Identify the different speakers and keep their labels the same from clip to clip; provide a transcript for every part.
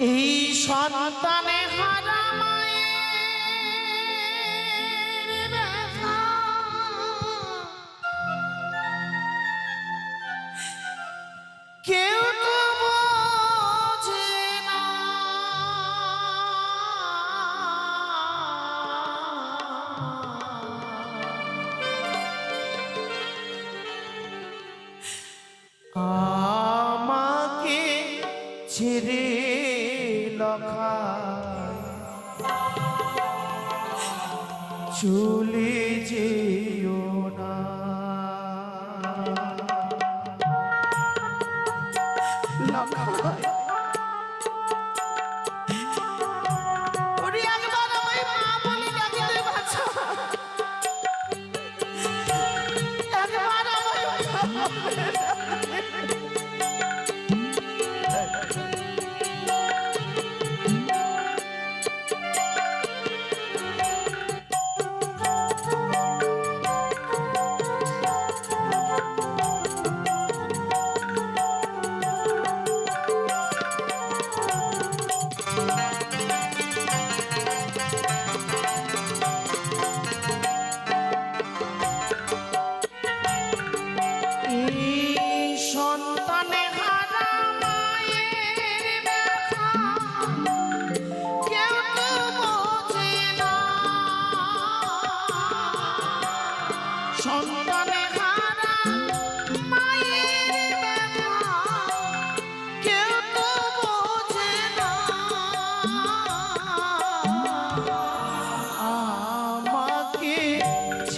Speaker 1: এই সন্তানে হারা কেউ তো আমাকে ছেড়ে লখায় চুলি যেও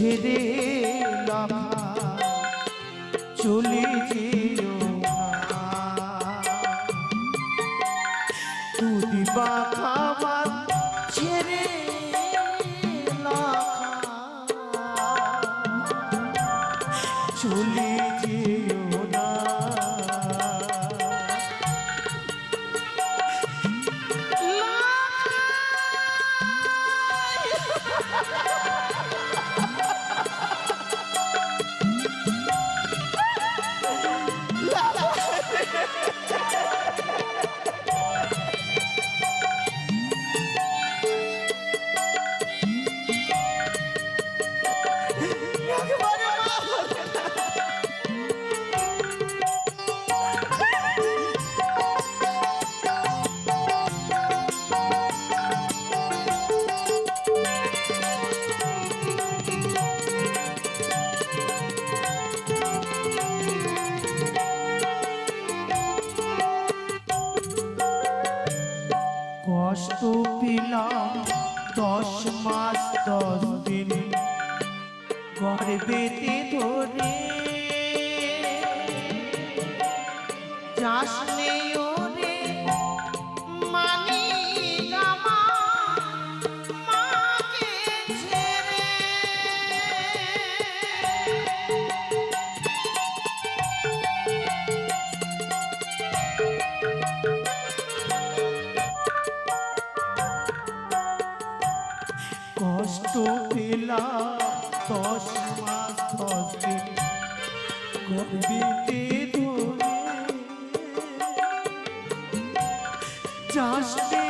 Speaker 1: ছেড়ে লাভা চলে যেও পেলাম দশ মাস দশ দিন। গর্বেতে ধরে। যাস নেই দশ মাস দশ দিন গর্বিতে ধরে চাষতে ওরে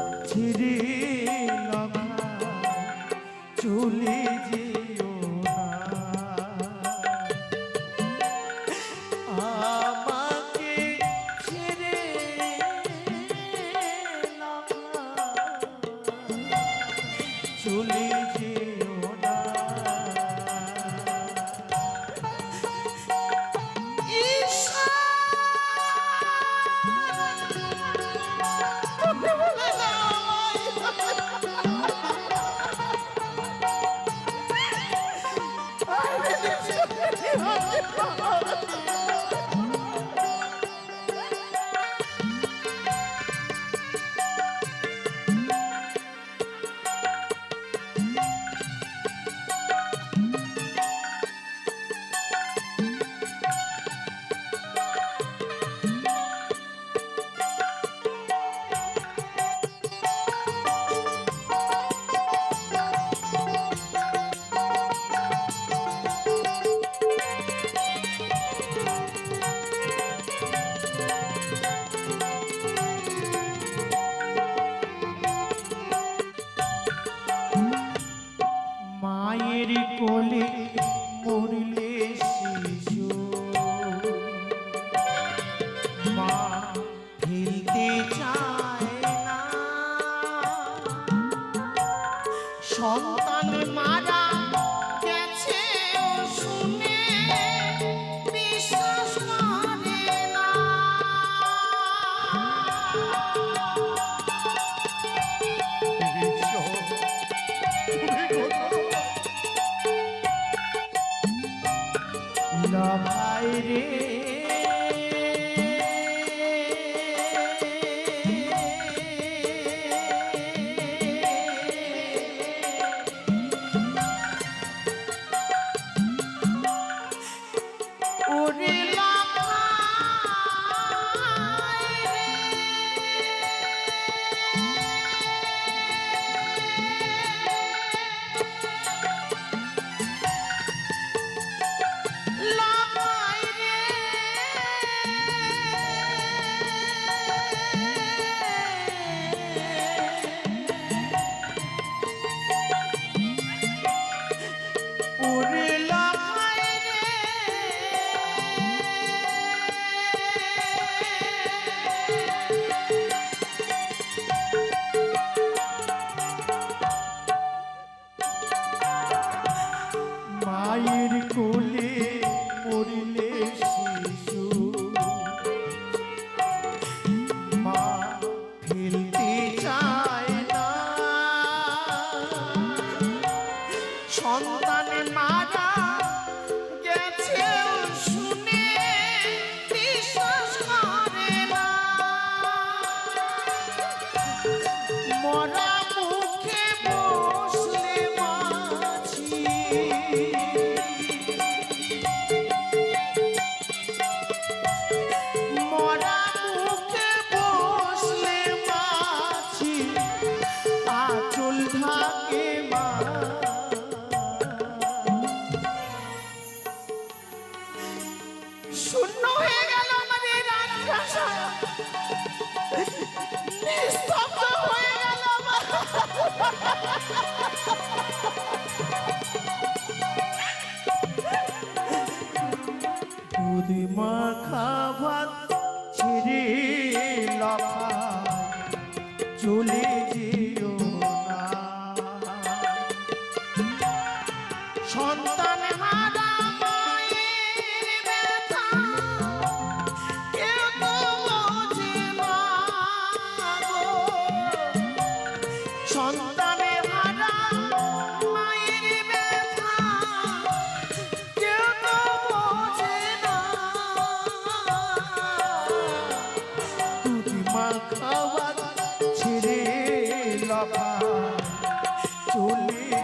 Speaker 1: চলে যেও
Speaker 2: মরিলে শিশু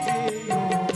Speaker 2: you.